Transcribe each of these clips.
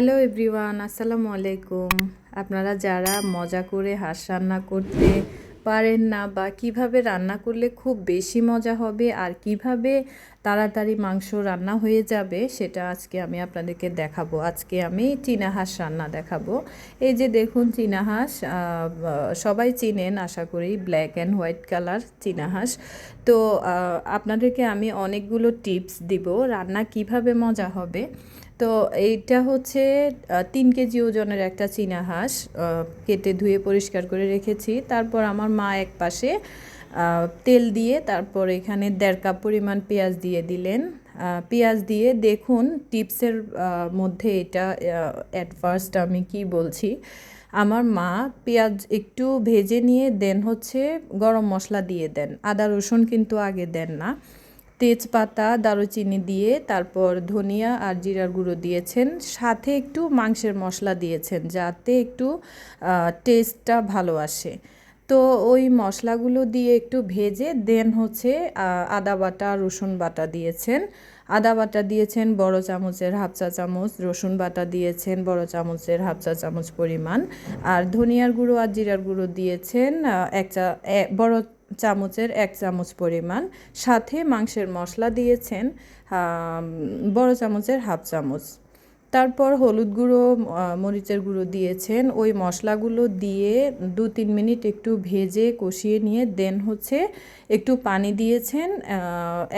Hello everyone, আসসালামু আলাইকুম। আপনারা যারা মজা করে হাঁস রান্না করতে পারেন না বা কীভাবে রান্না করলে খুব বেশি মজা হবে আর কীভাবে তাড়াতাড়ি মাংস রান্না হয়ে যাবে, সেটা আজকে আমি আপনাদেরকে দেখাবো। আজকে আমি চীনা হাঁস রান্না দেখাবো। এই যে দেখুন চীনা হাঁস সবাই চিনেন, আশা করি ব্ল্যাক অ্যান্ড হোয়াইট কালার চীনা হাঁস। তো আপনাদেরকে আমি অনেকগুলো টিপস দিব রান্না কীভাবে মজা হবে। তো এইটা হচ্ছে তিন কেজি ওজনের একটা চীনা হাঁস কেটে ধুয়ে পরিষ্কার করে রেখেছি। তারপর আমার মা এক পাশে তেল দিয়ে তারপর এখানে দেড় কাপ পরিমাণ পেঁয়াজ দিয়ে দিলেন। পেঁয়াজ দিয়ে দেখুন টিপসের মধ্যে এটা অ্যাট ফার্স্ট আমি কি বলছি। আমার মা পেঁয়াজ একটু ভেজে নিয়ে দেন হচ্ছে গরম মশলা দিয়ে দেন। আদা রসুন কিন্তু আগে দেন না। তেজপাতা, দারুচিনি দিয়ে তারপর ধনিয়া আর জিরার গুঁড়ো দিয়েছেন। সাথে একটু মাংসের মশলা দিয়েছেন যাতে একটু টেস্টটা ভালো আসে। তো ওই মশলাগুলো দিয়ে একটু ভেজে দেন হচ্ছে আদা বাটা, রসুন বাটা দিয়েছেন। আদা বাটা দিয়েছেন বড় চামচের হাফ চা চামচ, রসুন বাটা দিয়েছেন বড় চামচের হাফ চা চামচ পরিমাণ। আর ধনিয়ার গুঁড়ো আর জিরার গুঁড়ো দিয়েছেন এক চা বড় চামচের এক চামচ পরিমাণ। সাথে মাংসের মশলা দিয়েছেন বড় চামচের হাফ চামচ। তারপর হলুদ গুঁড়ো মরিচের গুঁড়ো দিয়েছেন। ওই মশলাগুলো দিয়ে দু তিন মিনিট একটু ভেজে কষিয়ে নিয়ে দেন হচ্ছে একটু পানি দিয়েছেন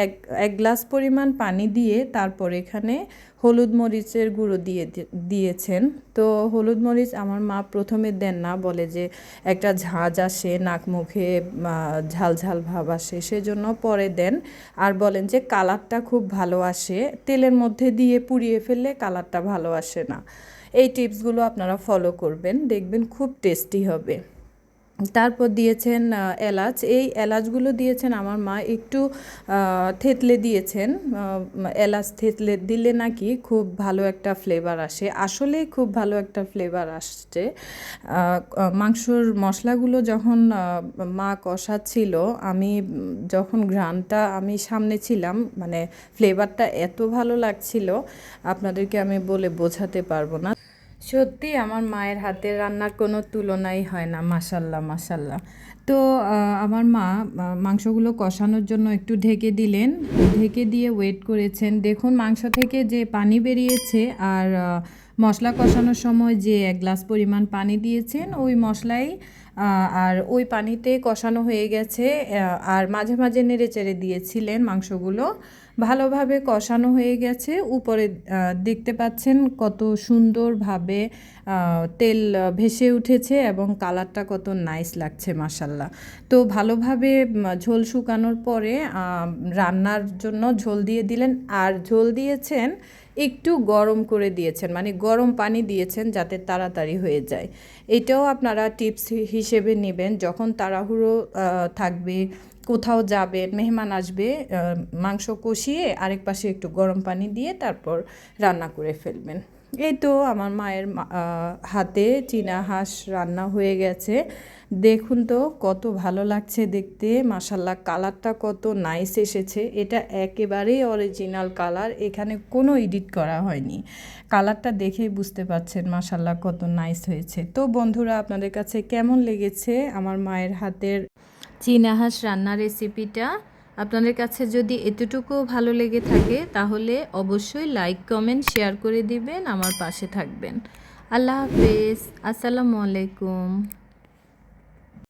এক এক গ্লাস পরিমাণ পানি দিয়ে তারপর এখানে হলুদ মরিচের গুঁড়ো দিয়ে দিয়েছেন। তো হলুদ মরিচ আমার মা প্রথমে দেন না, বলে যে একটা ঝাঁজ আসে, নাক মুখে ঝাল ঝাল ভাব আসে, সেজন্য পরে দেন। আর বলেন যে কালারটা খুব ভালো আসে, তেলের মধ্যে দিয়ে পুড়িয়ে ফেললে কালারটা ভালো আসে না। এই টিপসগুলো আপনারা ফলো করবেন, দেখবেন খুব টেস্টি হবে। তারপর দিয়েছেন এলাচ। এই এলাচগুলো দিয়েছেন আমার মা, একটু থেতলে দিয়েছেন। এলাচ থেতলে দিলে নাকি খুব ভালো একটা ফ্লেভার আসে। আসলে খুব ভালো একটা ফ্লেভার আসছে। মাংসর মশলাগুলো যখন মা কষাচ্ছিল, আমি যখন ঘ্রাণটা আমি সামনে ছিলাম মানে ফ্লেভারটা এত ভালো লাগছিল, আপনাদেরকে আমি বলে বোঝাতে পারব না। সত্যি আমার মায়ের হাতের রান্নার কোনো তুলনাই হয় না মাসাল্লাহ মাসাল্লাহ তো আমার মা মাংসগুলো কষানোর জন্য একটু ঢেকে দিলেন। ঢেকে দিয়ে ওয়েট করেছেন। দেখুন, মাংস থেকে যে পানি বেরিয়েছে আর মশলা কষানোর সময় যে এক গ্লাস পরিমাণ পানি দিয়েছেন, ওই মশলাই আর ওই পানিতে কষানো হয়ে গেছে আর মাঝে মাঝে নেড়ে চেড়ে দিয়েছিলেন মাংসগুলো। ভালোভাবে কষানো হয়ে গেছে। উপরে দেখতে পাচ্ছেন কত সুন্দরভাবে তেল ভেসে উঠেছে এবং কালারটা কত নাইস লাগছে মাসাল্লাহ তো ভালোভাবে ঝোল শুকানোর পরে রান্নার জন্য ঝোল দিয়ে দিলেন। আর ঝোল দিয়েছেন একটু গরম করে দিয়েছেন মানে গরম পানি দিয়েছেন যাতে তাড়াতাড়ি হয়ে যায়। এটাও আপনারা টিপস হিসেবে নেবেন, যখন তাড়াহুড়ো থাকবে, কোথাও যাবে, মেহমান আসবে মাংস কষিয়ে আরেক পাশে একটু গরম পানি দিয়ে তারপর রান্না করে ফেলবেন। এই তো আমার মায়ের হাতে চীনা হাঁস রান্না হয়ে গেছে। দেখুন তো কত ভালো লাগছে দেখতে। মাসাল্লাহ কালারটা কত নাইস এসেছে। এটা একেবারেই অরিজিনাল কালার এখানে কোনো এডিট করা হয়নি। কালারটা দেখেই বুঝতে পারছেন মাসাল্লাহ কত নাইস হয়েছে। তো বন্ধুরা, আপনাদের কাছে কেমন লেগেছে আমার মায়ের হাতের চীনা হাঁস রান্নার রেসিপিটা আপনাদের কাছে যদি এতটুকু ভালো লেগে থাকে, তাহলে অবশ্যই লাইক, কমেন্ট, শেয়ার করে দিবেন, আমার পাশে থাকবেন। আল্লাহ হাফেজ। আসসালামু আলাইকুম।